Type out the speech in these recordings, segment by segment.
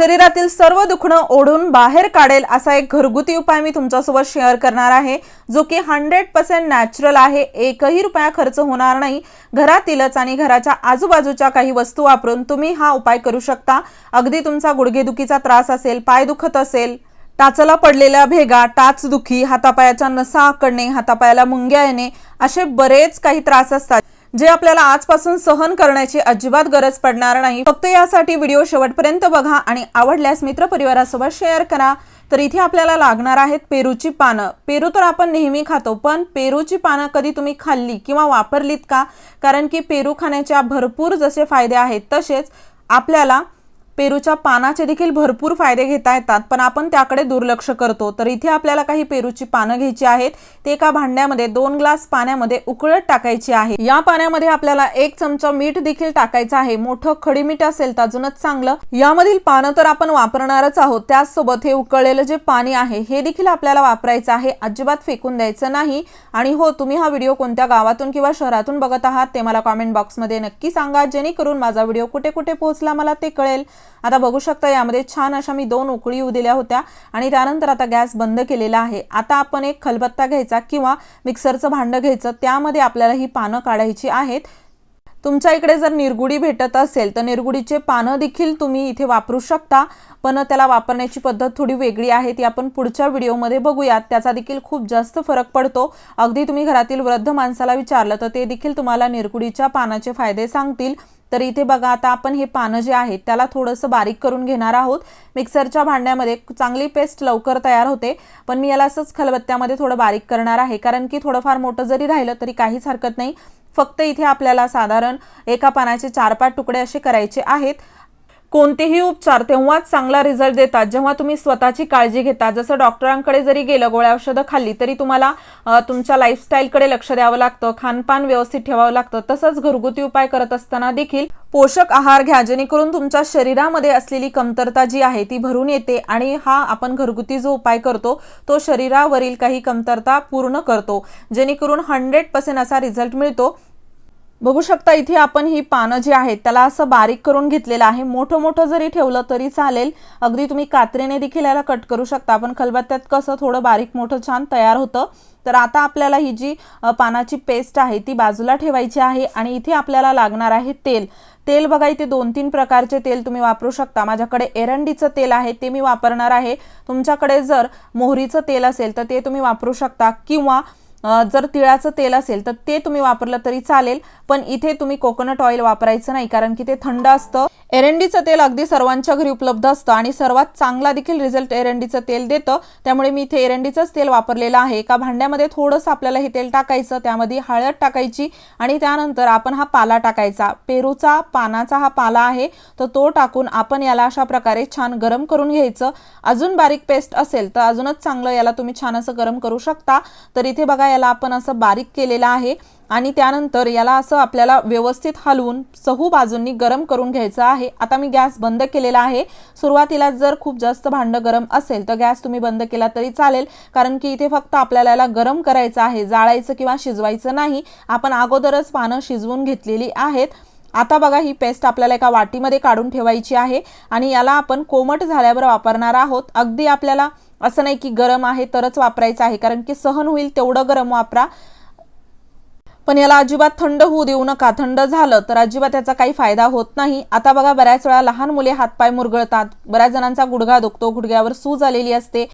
शरीरातील सर्व दुखणं ओढून बाहेर काढेल असा एक घरगुती उपाय मी तुमच्यासोबत शेअर करणार आहे जो की हंड्रेड पर्सेंट नॅचरल आहे. एकही रुपया खर्च होणार नाही. घरातीलच आणि घराच्या आजूबाजूच्या काही वस्तू वापरून तुम्ही हा उपाय करू शकता. अगदी तुमचा गुडघेदुखीचा त्रास असेल पाय दुखत असेल टाचला पडलेल्या भेगा टाचदुखी हातापायाच्या नसा आकडणे हातापायाला मुंग्या येणे असे बरेच काही त्रास असतात. जे आपल्याला आजपासून सहन करण्याची अजिबात गरज पडणार नाही. फक्त यासाठी व्हिडिओ शेवटपर्यंत बघा आणि आवडल्यास मित्रपरिवारासोबत शेअर करा. तर इथे आपल्याला लागणार आहेत पेरूची पानं. पेरू तर आपण नेहमी खातो पण पेरूची पानं कधी तुम्ही खाल्ली किंवा वापरलीत का? कारण की पेरू खाण्याच्या भरपूर जसे फायदे आहेत तसेच आपल्याला पेरूच्या पानाचे देखील भरपूर फायदे घेता येतात पण आपण त्याकडे दुर्लक्ष करतो. तर इथे आपल्याला काही पेरूची पानं घ्यायची आहेत. ते एका भांड्यामध्ये दोन ग्लास पाण्यामध्ये उकळत टाकायची आहे. या पाण्यामध्ये आपल्याला एक चमचा मीठ देखील टाकायचं आहे. मोठं खडी मीठ असेल तर अजूनच चांगलं. यामधील पानं तर आपण वापरणारच आहोत. त्याचसोबत हे उकळलेलं जे पाणी आहे हे देखील आपल्याला वापरायचं आहे. अजिबात फेकून द्यायचं नाही. आणि हो तुम्ही हा व्हिडिओ कोणत्या गावातून किंवा शहरातून बघत आहात ते मला कॉमेंट बॉक्समध्ये नक्की सांगा. जेणेकरून माझा व्हिडिओ कुठे कुठे पोहोचला मला ते कळेल. आता बघू शकता यामध्ये छान अशा मी दोन उकळी येऊ दिल्या होत्या आणि त्यानंतर आता गॅस बंद केलेला आहे. आता आपण एक खलबत्ता घ्यायचा किंवा मिक्सरचं भांडं घ्यायचं त्यामध्ये आपल्याला ही पानं काढायची आहेत. तुमच्या इकडे जर निरगुडी भेटत असेल तर निरगुडीचे पानं देखील तुम्ही इथे वापरू शकता पण त्याला वापरण्याची पद्धत थोडी वेगळी आहे ती आपण पुढच्या व्हिडिओमध्ये बघूयात. त्याचा देखील खूप जास्त फरक पडतो. अगदी तुम्ही घरातील वृद्ध माणसाला विचारलं तर ते देखील तुम्हाला निरगुडीच्या पानाचे फायदे सांगतील. तर इथे बघा आता आपण हे पानं जे आहेत त्याला थोडंसं बारीक करून घेणार आहोत. मिक्सरच्या भांड्यामध्ये चांगली पेस्ट लवकर तयार होते पण मी याला असंच खलबत्त्यामध्ये थोडं बारीक करणार आहे कारण की थोडंफार मोठं जरी राहिलं तरी काहीच हरकत नाही. फक्त इथे आपल्याला साधारण एका पानाचे चार पाच तुकडे असे करायचे आहेत. कोणतेही उपचार तेव्हाच चांगला रिझल्ट देतात. जेव्हा तुम्ही स्वतःची काळजी घेता जसं डॉक्टरांकडे जरी गेलं गोळ्या औषधं खाल्ली तरी तुम्हाला तुमच्या लाईफस्टाईलकडे लक्ष द्यावं लागतं खानपान व्यवस्थित ठेवावं लागतं. तसंच घरगुती उपाय करत असताना देखील पोषक आहार घ्या जेणेकरून तुमच्या शरीरामध्ये असलेली कमतरता जी आहे ती भरून येते आणि हा आपण घरगुती जो उपाय करतो तो शरीरावरील काही कमतरता पूर्ण करतो. जेणेकरून हंड्रेड पर्सेंट असा रिझल्ट मिळतो. बघू शकता इथे आपण ही पानं जी आहेत त्याला असं बारीक करून घेतलेलं आहे. मोठं मोठं जरी ठेवलं तरी चालेल. अगदी तुम्ही कात्रीने देखील याला कट करू शकता. पण खलबत्त्यात कसं थोडं बारीक मोठं छान तयार होतं. तर आता आपल्याला ही जी पानाची पेस्ट आहे ती बाजूला ठेवायची आहे आणि इथे आपल्याला लागणार आहे तेल. तेल बघा इथे दोन तीन प्रकारचे तेल तुम्ही वापरू शकता. माझ्याकडे एरंडीचं तेल आहे ते मी वापरणार आहे. तुमच्याकडे जर मोहरीचं तेल असेल तर ते तुम्ही वापरू शकता किंवा जर तिळाचं तेल असेल तर ते तुम्ही वापरलं तरी चालेल पण इथे तुम्ही कोकोनट ऑइल वापरायचं नाही कारण की ते थंड असतं. एरंडीचं तेल अगदी सर्वांच्या घरी उपलब्ध असतं आणि सर्वात चांगला देखील रिझल्ट एरंडीचं तेल देतं. त्यामुळे मी इथे एरंडीचंच तेल वापरलेलं आहे. एका भांड्यामध्ये थोडंसं आपल्याला हे तेल टाकायचं त्यामध्ये हळद टाकायची आणि त्यानंतर आपण हा पाला टाकायचा. पेरूचा पानाचा हा पाला आहे तर तो टाकून आपण याला अशा प्रकारे छान गरम करून घ्यायचं. अजून बारीक पेस्ट असेल तर अजूनच चांगलं याला तुम्ही छान असं गरम करू शकता. तर इथे बघा याला आपण असं बारीक केलेलं आहे. आणि त्यानंतर याला असं आपल्याला व्यवस्थित हलवून सहू बाजूंनी गरम करून घ्यायचं आहे. आता मी गॅस बंद केलेला आहे. सुरुवातीला जर खूप जास्त भांडं गरम असेल तर गॅस तुम्ही बंद केला तरी चालेल. कारण की इथे फक्त आपल्याला याला गरम करायचं आहे जाळायचं किंवा शिजवायचं नाही. आपण अगोदरच पानं शिजवून घेतलेली आहेत. आता बघा ही पेस्ट आपल्याला एका वाटीमध्ये काढून ठेवायची आहे. आणि याला आपण कोमट झाल्यावर वापरणार आहोत. अगदी आपल्याला असं नाही की गरम आहे तरच वापरायचं आहे. कारण की सहन होईल तेवढं गरम वापरा. पण याला अजिबात थंड होऊ देऊ नका. थंड झालं तर अजिबात त्याचा काही फायदा होत नाही. आता बघा बऱ्याच वेळा लहान मुले हातपाय मुरगळतात. बऱ्याच जणांचा गुडघा दुखतो. गुडघ्यावर सूज आलेली असते.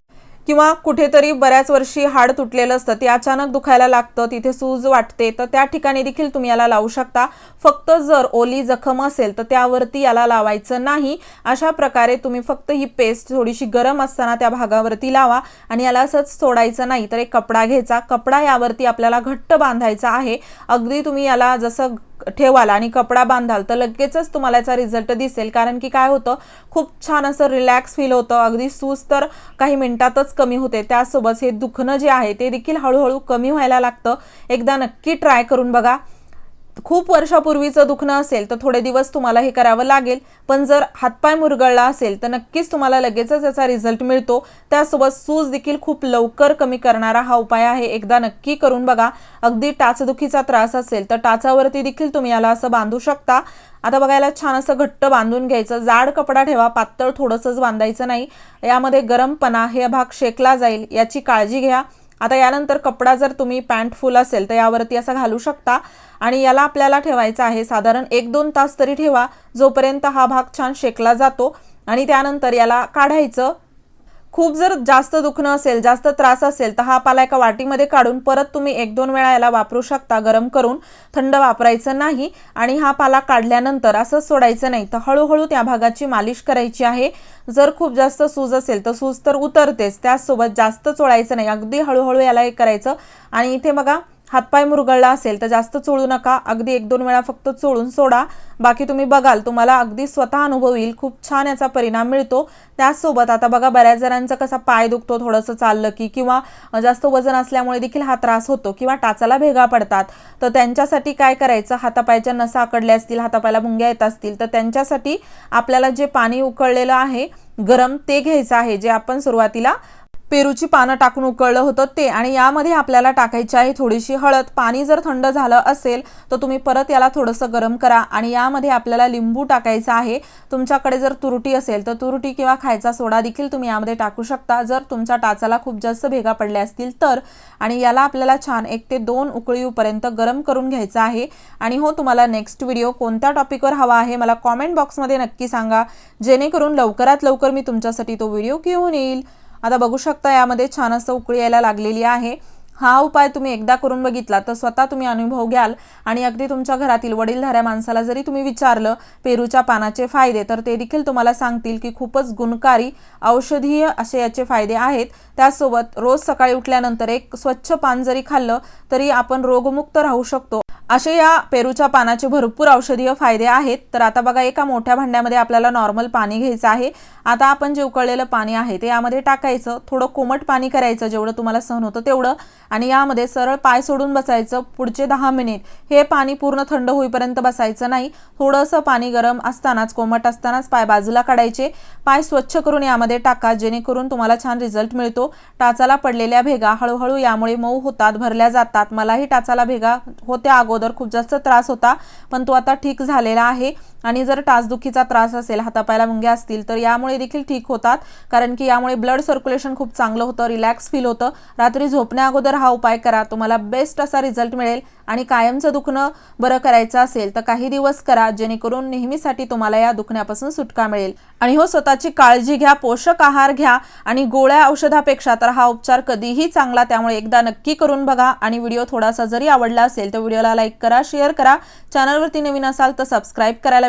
किंवा कुठेतरी बऱ्याच वर्षी हाड तुटलेलं असतं ते अचानक दुखायला लागतं तिथे सूज वाटते तर त्या ठिकाणी देखील तुम्ही याला लावू शकता. फक्त जर ओली जखम असेल तर त्यावरती याला लावायचं नाही. अशा प्रकारे तुम्ही फक्त ही पेस्ट थोडीशी गरम असताना त्या भागावरती लावा आणि याला असंच सोडायचं नाही. तर एक कपडा घ्यायचा. कपडा यावरती आपल्याला घट्ट बांधायचा आहे. अगदी तुम्ही याला जसं ठेवाल आणि कपडा बांधाल तर लगेचच तुम्हाला याचा रिझल्ट दिसेल. कारण की काय होतं खूप छान असं रिलॅक्स फील होतं अगदी सूज तर काही मिनिटातच कमी होते. त्यासोबत हे दुखणं जे आहे ते देखील हळूहळू कमी व्हायला लागतं. एकदा नक्की ट्राय करून बघा. खूप वर्षापूर्वीचं दुखणं असेल तर थोडे दिवस तुम्हाला हे करावं लागेल. पण जर हातपाय मुरगळला असेल तर नक्कीच तुम्हाला लगेचच याचा रिझल्ट मिळतो. त्यासोबत सूज देखील खूप लवकर कमी करणारा हा उपाय आहे. एकदा नक्की करून बघा. अगदी टाचदुखीचा त्रास असेल तर टाचावरती देखील तुम्ही याला असं बांधू शकता. आता बघायला छान असं घट्ट बांधून घ्यायचं. जाड कपडा ठेवा पातळ थोडंसंच बांधायचं नाही. यामध्ये गरमपणा हे भाग शेकला जाईल याची काळजी घ्या. आता यानंतर कपडा जर तुम्ही पॅन्ट फुल असेल तर यावरती असा घालू शकता. आणि याला आपल्याला ठेवायचा आहे साधारण एक दोन तास तरी ठेवा जोपर्यंत हा भाग छान शेकला जातो. आणि त्यानंतर याला काढायचं. खूप जर जास्त दुखणं असेल जास्त त्रास असेल तर हा पाला एका वाटीमध्ये काढून परत तुम्ही एक दोन वेळा याला वापरू शकता. गरम करून थंड वापरायचं नाही आणि हा पाला काढल्यानंतर असं सोडायचं नाही. तर हळूहळू त्या भागाची मालिश करायची आहे. जर खूप जास्त सूज असेल तर सूज तर उतरतेच. त्याचसोबत जास्त चोळायचं नाही. अगदी हळूहळू याला हे करायचं. आणि इथे बघा हातपाय मुरगळला असेल तर जास्त चोळू नका. अगदी एक दोन वेळा फक्त चोळून सोडा. बाकी तुम्ही बघाल तुम्हाला अगदी स्वतः अनुभव येईल. खूप छान याचा परिणाम मिळतो. त्याचसोबत आता बघा बऱ्याच जणांचा कसा पाय दुखतो थोडंसं चाललं की किंवा जास्त वजन असल्यामुळे देखील हा त्रास होतो किंवा टाचाला भेगा पडतात. तर त्यांच्यासाठी काय करायचं? हातापायच्या नसा आकडल्या असतील हातापायला मुंग्या येत असतील तर त्यांच्यासाठी आपल्याला जे पाणी उकळलेलं आहे गरम ते घ्यायचं आहे जे आपण सुरुवातीला पेरूची पानं टाकून उकळलं होतं ते आणि यामध्ये आपल्याला टाकायची आहे थोडीशी हळद. पाणी जर थंड झालं असेल तर तुम्ही परत याला थोडंसं गरम करा आणि यामध्ये आपल्याला लिंबू टाकायचा आहे. तुमच्याकडे जर तुरटी असेल तर तुरटी किंवा खायचा सोडा देखील तुम्ही यामध्ये टाकू शकता. जर तुमच्या टाचाला खूप जास्त भेगा पडल्या असतील तर. आणि याला आपल्याला छान एक ते दोन उकळीपर्यंत गरम करून घ्यायचं आहे. आणि हो तुम्हाला नेक्स्ट व्हिडिओ कोणत्या टॉपिकवर हवा आहे मला कॉमेंट बॉक्समध्ये नक्की सांगा. जेणेकरून लवकरात लवकर मी तुमच्यासाठी तो व्हिडिओ घेऊन येईल. आता बघू शकता यामध्ये छान असं उकळी यायला लागलेली आहे. हा उपाय तुम्ही एकदा करून बघितला तर स्वतः तुम्ही अनुभव घ्याल आणि अगदी तुमच्या घरातील वडीलधाऱ्या माणसाला जरी तुम्ही विचारलं पेरूच्या पानाचे फायदे तर ते देखील तुम्हाला सांगतील की खूपच गुणकारी औषधीय असे याचे फायदे आहेत. त्यासोबत रोज सकाळी उठल्यानंतर एक स्वच्छ पान जरी खाल्लं तरी आपण रोगमुक्त राहू शकतो. असे या पेरूच्या पानाचे भरपूर औषधीय फायदे आहेत. तर आता बघा एका मोठ्या भांड्यामध्ये आपल्याला नॉर्मल पाणी घ्यायचं आहे. आता आपण जे उकळलेलं पाणी आहे ते यामध्ये टाकायचं. थोडं कोमट पाणी करायचं जेवढं तुम्हाला सहन होतं तेवढं. आणि यामध्ये सरळ पाय सोडून बसायचं पुढचे दहा मिनिट. हे पाणी पूर्ण थंड होईपर्यंत बसायचं नाही. थोडंसं पाणी गरम असतानाच कोमट असतानाच पाय बाजूला काढायचे. पाय स्वच्छ करून यामध्ये टाका जेणेकरून तुम्हाला छान रिझल्ट मिळतो. टाचाला पडलेल्या भेगा हळूहळू यामुळे मऊ होतात भरल्या जातात. मलाही टाचाला भेगा होत्या अगोदर खूप जास्त त्रास होता पण तो आता ठीक झालेला आहे. आणि जर टाचदुखीचा त्रास असेल हातापायला मुंग्या असतील तर यामुळे देखील ठीक होतात. कारण की यामुळे ब्लड सर्क्युलेशन खूप चांगलं होतं रिलॅक्स फील होतं. रात्री झोपण्या अगोदर हा उपाय करा. तुम्हाला बेस्ट असा रिझल्ट मिळेल. आणि कायमचं दुखणं बरं करायचं असेल तर काही दिवस करा. जेणेकरून नेहमीसाठी तुम्हाला या दुखण्यापासून सुटका मिळेल. आणि हो स्वतःची काळजी घ्या पोषक आहार घ्या. आणि गोळ्या औषधापेक्षा तर हा उपचार कधीही चांगला त्यामुळे एकदा नक्की करून बघा. आणि व्हिडिओ थोडासा जरी आवडला असेल तर व्हिडिओला लाईक करा शेअर करा. चॅनलवरती नवीन असाल तर सबस्क्राईब करायला